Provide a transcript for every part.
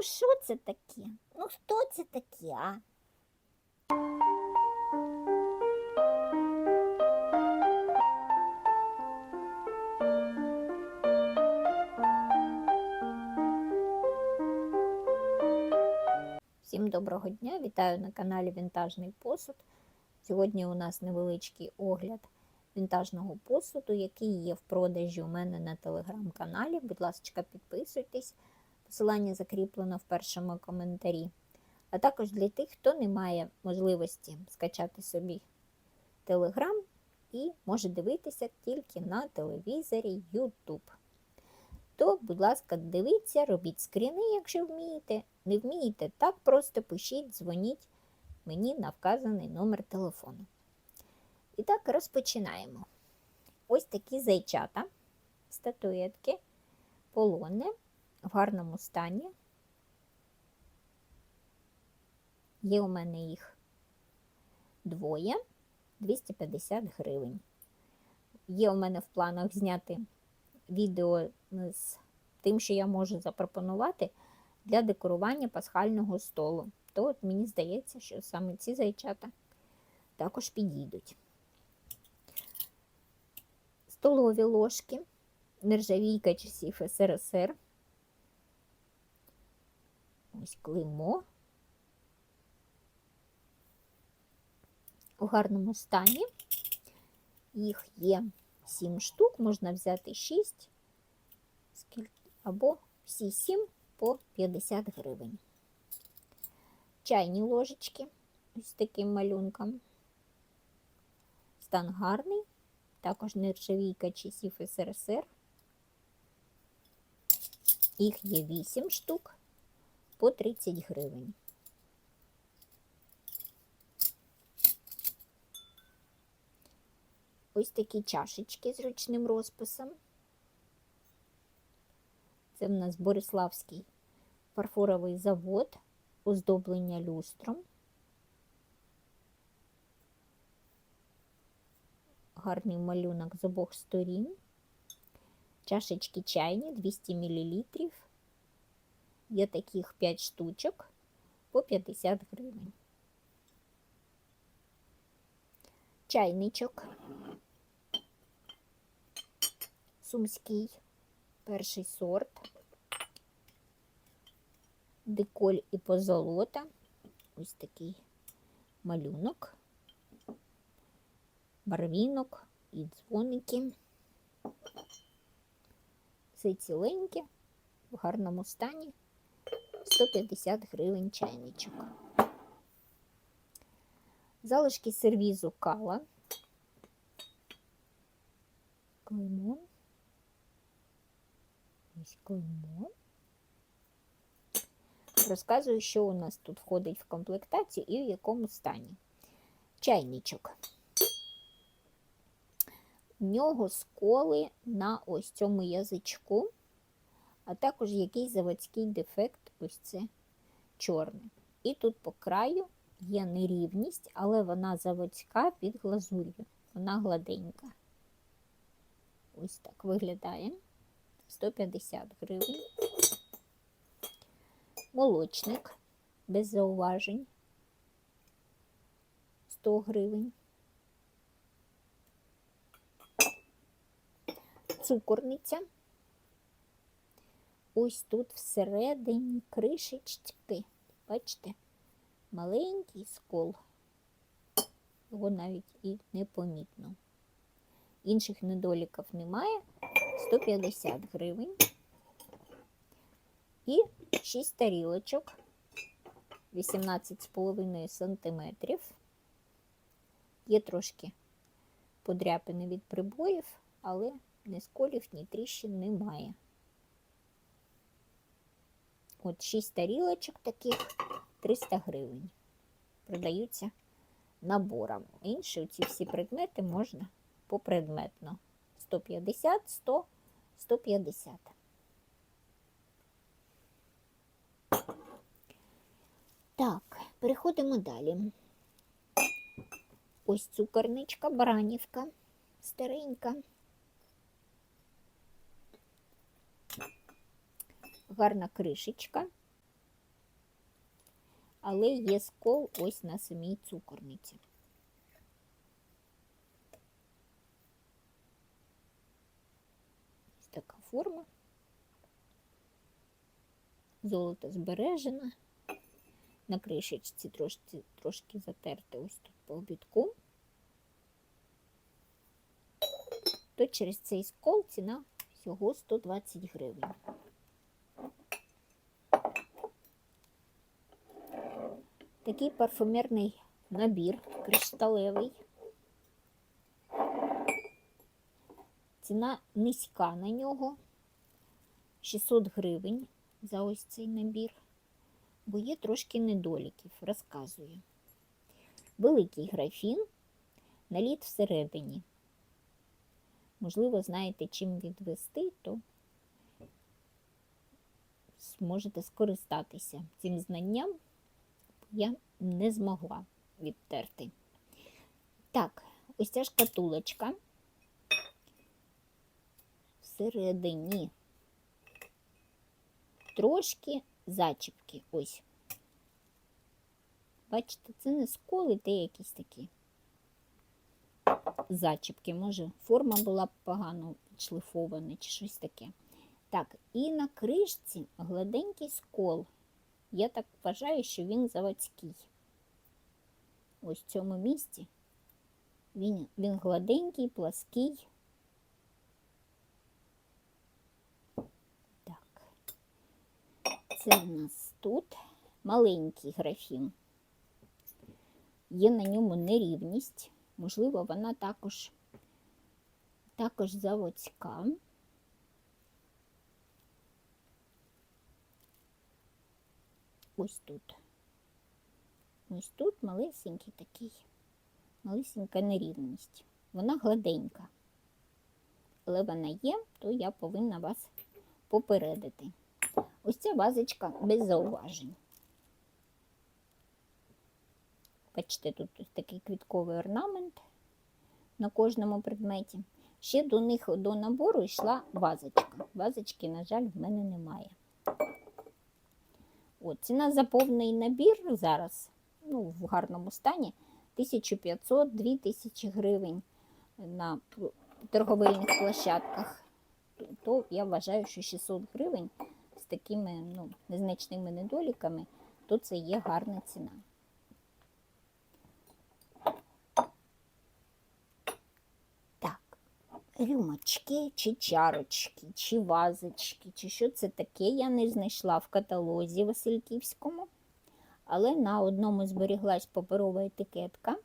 Ну, що це таке? Ну, хто це таке, а? Всім доброго дня! Вітаю на каналі Вінтажний посуд. Сьогодні у нас невеличкий огляд вінтажного посуду, який є в продажі у мене на телеграм-каналі. Будь ласка, підписуйтесь. Посилання закріплено в першому коментарі. А також для тих, хто не має можливості скачати собі телеграм і може дивитися тільки на телевізорі YouTube. То, будь ласка, дивіться, робіть скріни, якщо вмієте. Не вмієте, так просто пишіть, дзвоніть мені на вказаний номер телефону. І так, розпочинаємо. Ось такі зайчата, статуетки, полони в гарному стані. Є у мене їх двоє 250 гривень. Є у мене в планах зняти відео з тим, що я можу запропонувати для декорування пасхального столу. То от мені здається, що саме ці зайчата також підійдуть. Столові ложки, нержавійка часів СРСР. Ось клеймо. У гарному стані. Їх є 7 штук, можна взяти 6, або всі 7 по 50 гривень. Чайні ложечки ось таким малюнком. Стан гарний, також нержавійка часів СРСР. Їх є 8 штук по 30 гривень. Ось такі чашечки з ручним розписом. Це в нас Бориславський фарфоровий завод, оздоблення люстром. Гарний малюнок з обох сторін. Чашечки чайні 200 мл. Є таких 5 штучок по 50 гривень. Чайничок сумський, перший сорт, деколь і позолота. Ось такий малюнок, барвінок і дзвоники. Все ціленьке, в гарному стані 150 гривень чайничок. Залишки сервізу кала. Клеймо. Ось клеймо. Розказую, що у нас тут входить в комплектацію і в якому стані. Чайничок. У нього сколи на ось цьому язичку, а також якийсь заводський дефект, ось це чорне. І тут по краю є нерівність, але вона заводська під глазур'ю. Вона гладенька. Ось так виглядає. 150 гривень. Молочник без зауважень. 100 гривень. Цукорниця. Ось тут всередині кришечки. Бачите? Маленький скол. Його навіть і непомітно. Інших недоліків немає. 150 гривень. І 6 тарілочок 18,5 см. Є трошки подряпини від прибоїв, але ні сколів, ні тріщин немає. От 6 тарілочок таких 300 гривень. Продаються набором. Інші ці всі предмети можна попредметно. 150, 100, 150. Так, переходимо далі. Ось цукорничка, баранівка, старенька. Гарна кришечка. але є скол ось на самій цукорниці. Ось така форма. Золото збережене. На кришечці трошки, трошки затерти ось тут по обідку. То через цей скол ціна всього 120 гривень. Такий парфумерний набір кришталевий. Ціна низька на нього 600 гривень за ось цей набір, бо є трошки недоліків, розказую. Великий графін, наліт всередині. Можливо, знаєте, чим відвести, то зможете скористатися цим знанням я не змогла відтерти. Так, ось ця шкатулочка всередині трошки зачіпки. Ось. Бачите, це не сколи, це якісь такі зачіпки. Може, форма була погано шлифована чи щось таке. Так, і на кришці гладенький скол. Я так вважаю, що він заводський. Ось в цьому місці він, він гладенький, плаский. Так, це в нас тут маленький графін. Є на ньому нерівність, можливо, вона також, також заводська. Ось тут. Ось тут малесенький такий, малесенька нерівність. Вона гладенька. Але вона є, то я повинна вас попередити. Ось ця вазочка без зауважень. Бачите, тут ось такий квітковий орнамент на кожному предметі. Ще до них до набору йшла вазочка. Вазочки, на жаль, в мене немає. От, ціна за повний набір зараз ну, в гарному стані 1500-2000 гривень на торговельних площадках. То я вважаю, що 600 гривень з такими ну, незначними недоліками, то це є гарна ціна. Рюмочки, чи чарочки, чи вазочки, чи що це таке, я не знайшла в каталозі Васильківському. Але на одному зберіглась паперова етикетка.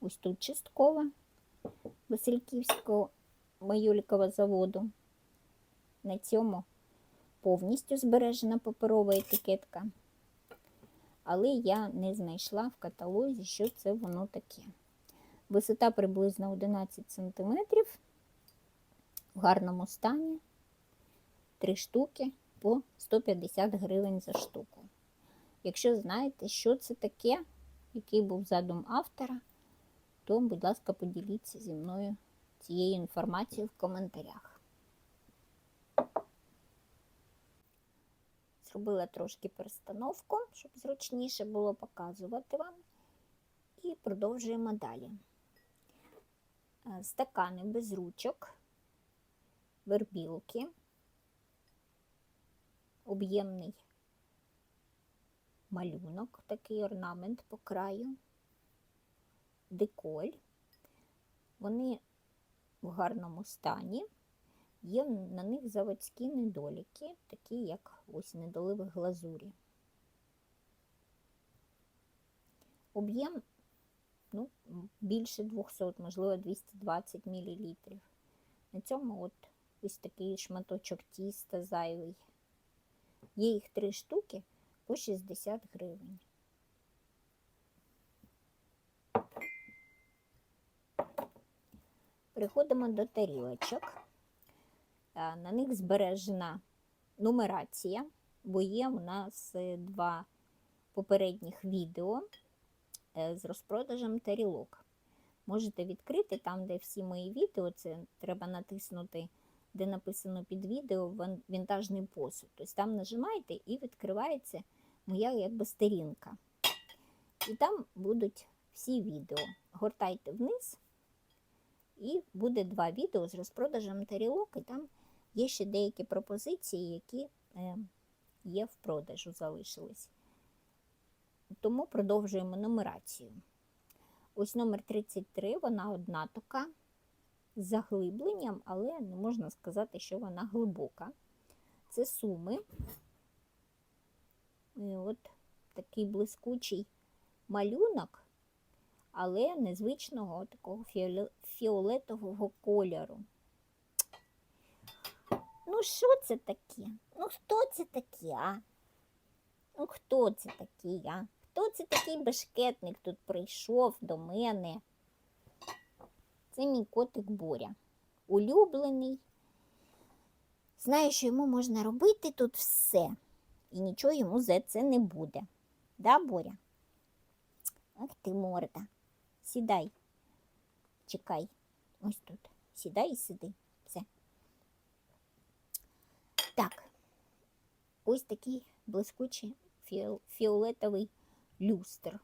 Ось тут часткова Васильківського майолікового заводу. На цьому повністю збережена паперова етикетка. Але я не знайшла в каталозі, що це воно таке. Висота приблизно 11 см. В гарному стані. Три штуки по 150 гривень за штуку. Якщо знаєте, що це таке, який був задум автора, то, будь ласка, поділіться зі мною цією інформацією в коментарях. Зробила трошки перестановку, щоб зручніше було показувати вам. І продовжуємо далі. Е, стакани без ручок, вербілки, об'ємний малюнок, такий орнамент по краю, деколь. Вони в гарному стані. Є на них заводські недоліки, такі як ось недоливи глазурі. Об'єм ну, більше 200, можливо, 220 мл. На цьому от ось такий шматочок тіста зайвий. Є їх три штуки по 60 гривень. Переходимо до тарілочок. На них збережена нумерація, бо є у нас е, два попередніх відео. Е, з розпродажем тарілок. Можете відкрити там, де всі мої відео, це треба натиснути, де написано під відео вінтажний посуд. Тобто там нажимаєте і відкривається моя якби сторінка. І там будуть всі відео. Гортайте вниз, і буде два відео з розпродажем тарілок, і там є ще деякі пропозиції, які е, є в продажу, залишились. Тому продовжуємо нумерацію. Ось номер 33, вона одна така з заглибленням, але не можна сказати, що вона глибока. Це суми. І от такий блискучий малюнок, але незвичного такого фіолетового кольору. Ну, що це таке? Ну, хто це такий, а? Ну, хто це такий, а? Хто це такий бешкетник тут прийшов до мене? Це мій котик Боря. Улюблений. Знаю, що йому можна робити тут все. І нічого йому за це не буде. Да, Боря? Ах ти морда. Сідай. Чекай. Ось тут. Сідай і сиди. Все. Так. Ось такий блискучий фіолетовий люстр.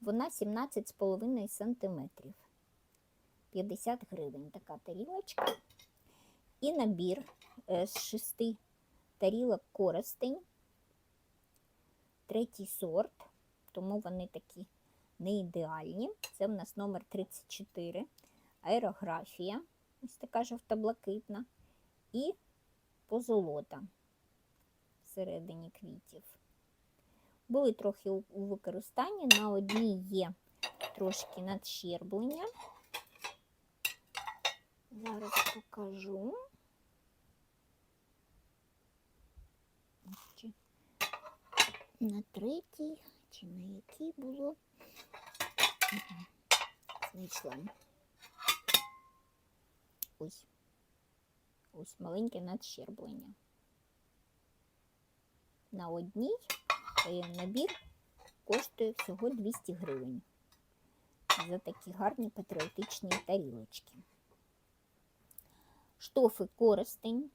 Вона 17,5 сантиметрів. 50 гривень така тарілочка. І набір е, з шести тарілок користень. Третій сорт, тому вони такі не ідеальні. Це в нас номер 34. Аерографія, ось така жовто-блакитна. І позолота всередині квітів. Були трохи у використанні. На одній є трошки надщерблення. Зараз покажу. На третій, чи на якій було? Знайшла. Ось. Ось маленьке надщерблення. На одній набір коштує всього 200 гривень за такі гарні патріотичні тарілочки. Штофи користень.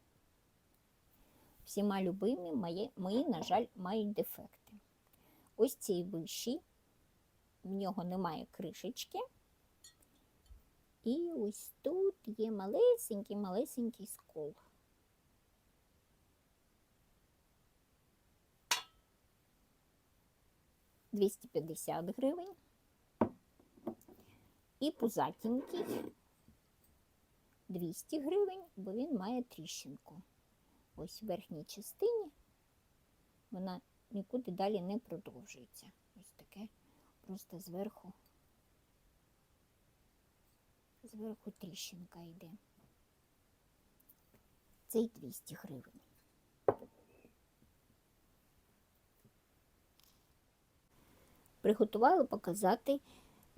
Всіма любимі, мої, мої, на жаль, мають дефекти. Ось цей вищий, в нього немає кришечки. І ось тут є малесенький-малесенький скол. Двісті п'ятдесят гривень. І пузатенький 200 гривень, бо він має тріщинку. Ось в верхній частині вона нікуди далі не продовжується. Ось таке просто зверху, зверху тріщинка йде. Цей 200 гривень. Приготувала показати,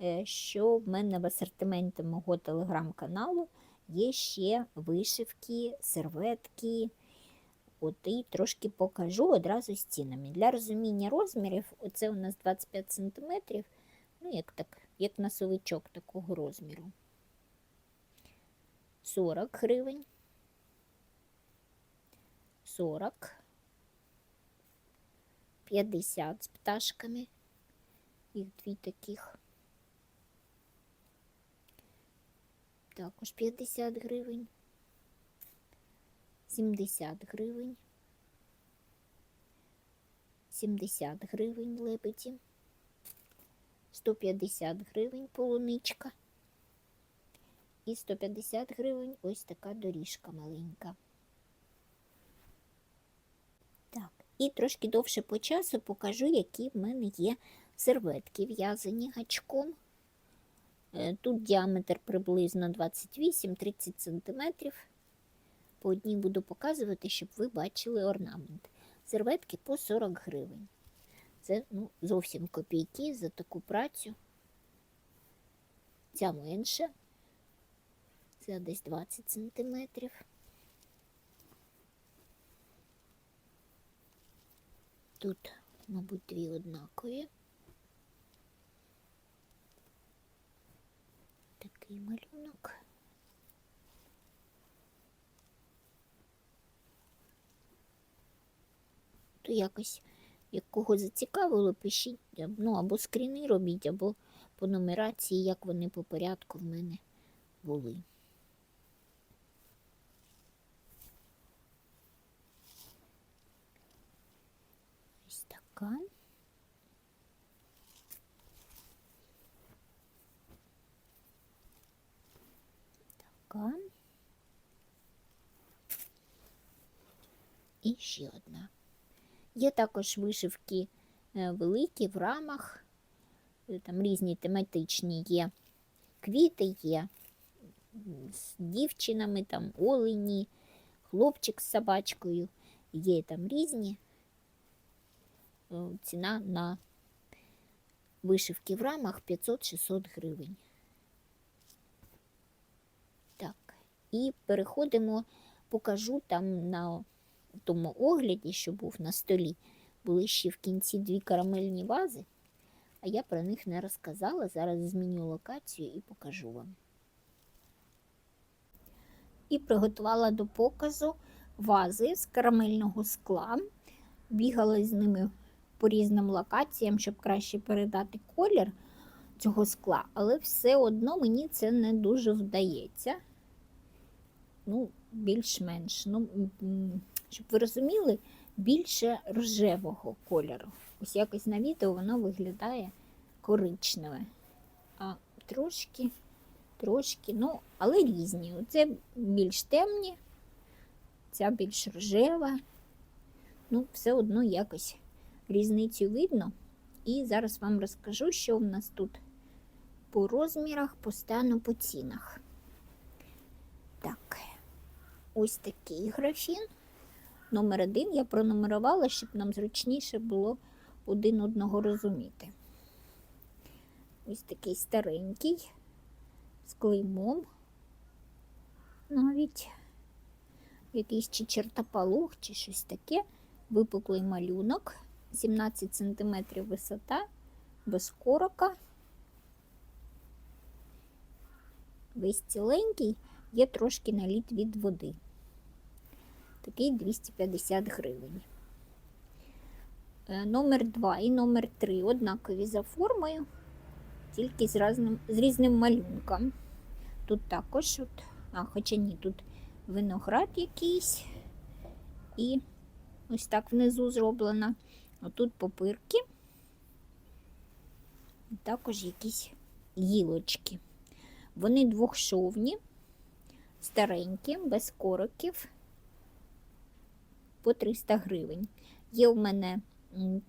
е, що в мене в асортименті мого телеграм-каналу є ще вишивки, серветки. От і трошки покажу одразу з цінами. Для розуміння розмірів, оце у нас 25 см, ну, як так, як носовичок такого розміру. 40 гривень. 40. 50 з пташками. Їх дві таких. Також 50 гривень. 70 гривень. 70 гривень лебеді. 150 гривень полуничка. І 150 гривень ось така доріжка маленька. Так, і трошки довше по часу покажу, які в мене є серветки в'язані гачком. Е, Тут діаметр приблизно 28-30 см. По одній буду показувати, щоб ви бачили орнамент. Серветки по 40 гривень. Це ну, зовсім копійки за таку працю. Ця менша. Це десь 20 см. Тут, мабуть, дві однакові. Такий малюнок. то якось, як кого зацікавило, пишіть, ну або скріни робіть, або по нумерації, як вони по порядку в мене були. Ось така. І ще одна. Є також вишивки е, великі в рамах, е, там різні тематичні є. Квіти є з дівчинами, там олені, хлопчик з собачкою. Є там різні. Е, Ціна на вишивки в рамах 500-600 гривень. Так, і переходимо, покажу там на тому огляді, що був на столі, були ще в кінці дві карамельні вази, а я про них не розказала. Зараз зміню локацію і покажу вам. І приготувала до показу вази з карамельного скла. Бігала з ними по різним локаціям, щоб краще передати колір цього скла, але все одно мені це не дуже вдається. Ну, більш-менш. Ну, щоб ви розуміли, більше рожевого кольору. Ось якось на відео воно виглядає коричневе. А трошки, трошки, ну, але різні. Оце більш темні, ця більш рожева. Ну, все одно якось різницю видно. І зараз вам розкажу, що в нас тут по розмірах, по стану, по цінах. Так, ось такий графін. Номер один я пронумерувала, щоб нам зручніше було один одного розуміти. Ось такий старенький, з клеймом. Навіть якийсь чи чертополох, чи щось таке. Випуклий малюнок, 17 см висота, без корока. Весь ціленький, є трошки наліт від води. Такий 250 гривень. Е, Номер 2 і номер 3 однакові за формою, тільки з, разним, з різним малюнком. Тут також, от, а, хоча ні, тут виноград якийсь. І ось так внизу зроблено. Отут попирки. І також якісь гілочки. Вони двохшовні, старенькі, без короків по 300 гривень. Є в мене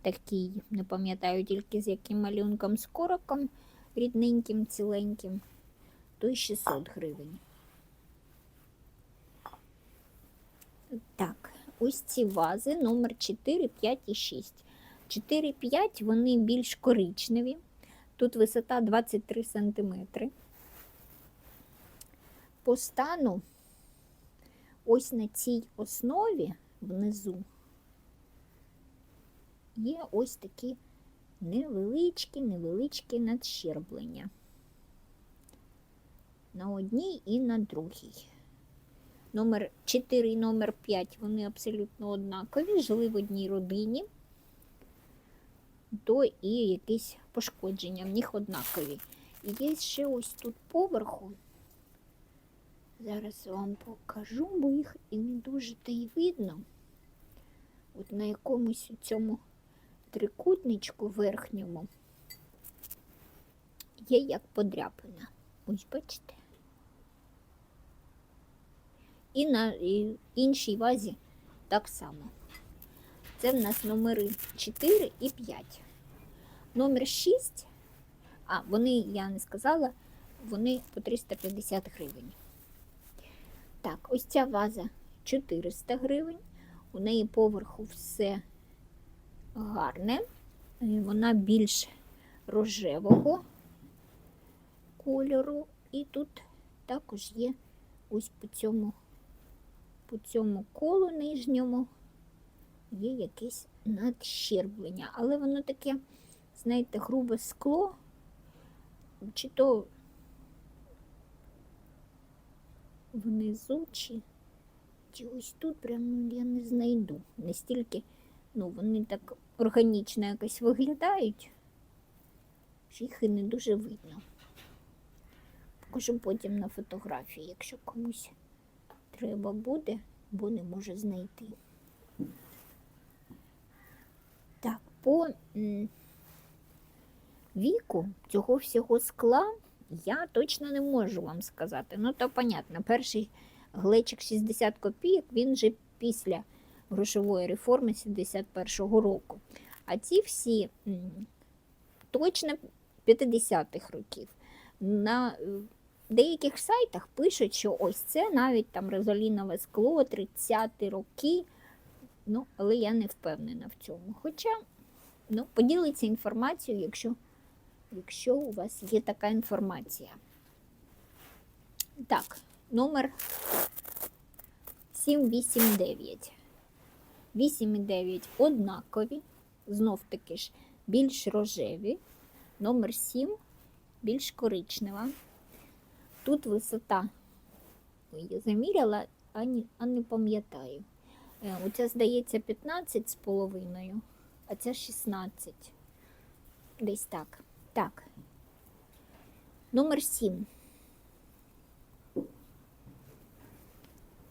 такий, не пам'ятаю тільки з яким малюнком з короком, рідненьким, ціленьким, то й 600 гривень. Так, ось ці вази номер 4, 5 і 6. 4, 5 вони більш коричневі. Тут висота 23 см. По стану ось на цій основі внизу є ось такі невеличкі, невеличкі надщерблення. На одній і на другій. Номер 4 і номер 5 вони абсолютно однакові, жили в одній родині, то і якісь пошкодження в них однакові. І є ще ось тут поверху. Зараз вам покажу, бо їх і не дуже та й видно. От на якомусь цьому трикутничку верхньому є як подряпина. Ось бачите. І на іншій вазі так само. Це в нас номери 4 і 5. Номер 6, а, вони, я не сказала, вони по 350 гривень. Так, ось ця ваза 400 гривень. У неї поверху все гарне. Вона більш рожевого кольору. І тут також є ось по цьому, по цьому колу нижньому є якесь надщерблення. Але воно таке, знаєте, грубе скло, чи то внизу, чи, чи ось тут прям ну, я не знайду. Настільки Ну, вони так органічно якось виглядають. що Їх і не дуже видно. Покажу потім на фотографії, якщо комусь треба буде, бо не можу знайти. Так, по віку цього всього скла я точно не можу вам сказати. Ну, то понятно, перший глечик 60 копійок, він вже після грошової реформи 71-го року. А ці всі точно 50-х років. На е, деяких сайтах пишуть, що ось це навіть там розолінове скло 30-ті роки. Ну, але я не впевнена в цьому. Хоча ну, поділиться інформацією, якщо, якщо у вас є така інформація. Так, номер 789. 8 і 9 однакові, знов таки ж більш рожеві. Номер 7 більш коричнева. Тут висота, я заміряла, а не, а не пам'ятаю. Е, Оця, здається, 15 з половиною, а ця 16. Десь так. Так. Номер 7.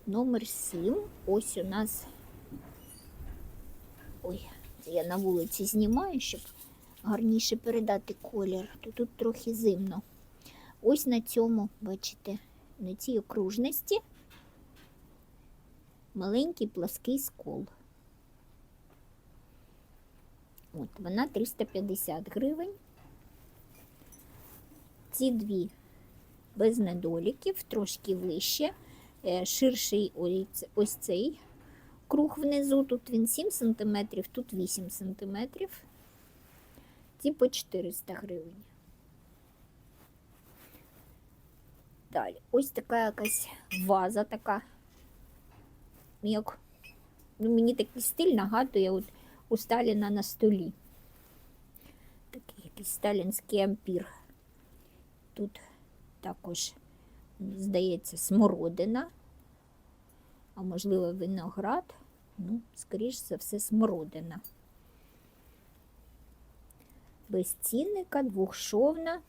Номер 7. Ось у нас. Ой, це я на вулиці знімаю, щоб гарніше передати колір. То тут трохи зимно. Ось на цьому, бачите, на цій окружності маленький плаский скол. От, вона 350 гривень. Ці дві без недоліків, трошки вище, Е, ширший ось- цей круг внизу, тут він 7 см, тут 8 см. Ці по 400 гривень. Далі, ось така якась ваза така. Як, ну, мені такий стиль нагадує от у Сталіна на столі. Такий якийсь сталінський ампір. Тут також, здається, смородина, а можливо, виноград. Ну, скоріш за все, смородина. Без цінника, двохшовна.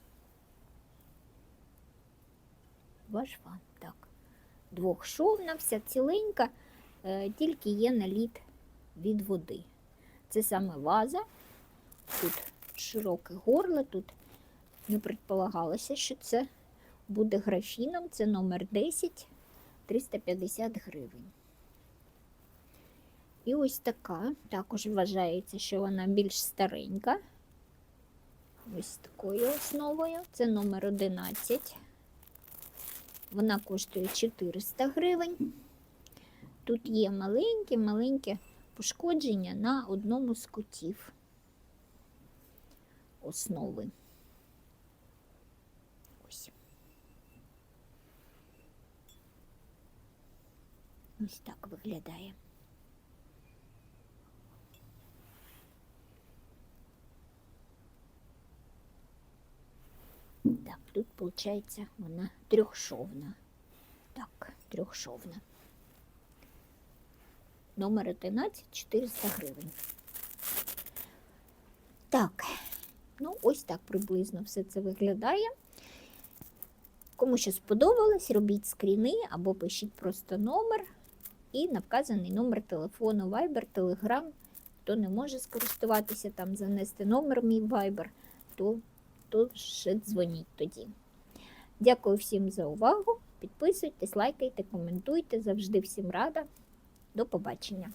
Ваш ван, так. Двохшовна, вся ціленька, е, тільки є наліт від води. Це саме ваза. Тут широке горло, тут не предполагалося, що це буде графіном. Це номер 10, 350 гривень. І ось така, також вважається, що вона більш старенька. Ось такою основою. Це номер 11. Вона коштує 400 гривень. Тут є маленьке-маленьке пошкодження на одному з кутів основи. Ось так виглядає. Так, тут виходить вона трьохшовна. Так, трьохшовна. Номер 11 400 гривень. Так, ну ось так приблизно все це виглядає. Кому що сподобалось, робіть скріни або пишіть просто номер і на вказаний номер телефону Viber, Telegram. Хто не може скористуватися там, занести номер мій Viber, то, то ще дзвоніть тоді. Дякую всім за увагу. Підписуйтесь, лайкайте, коментуйте. Завжди всім рада. До побачення.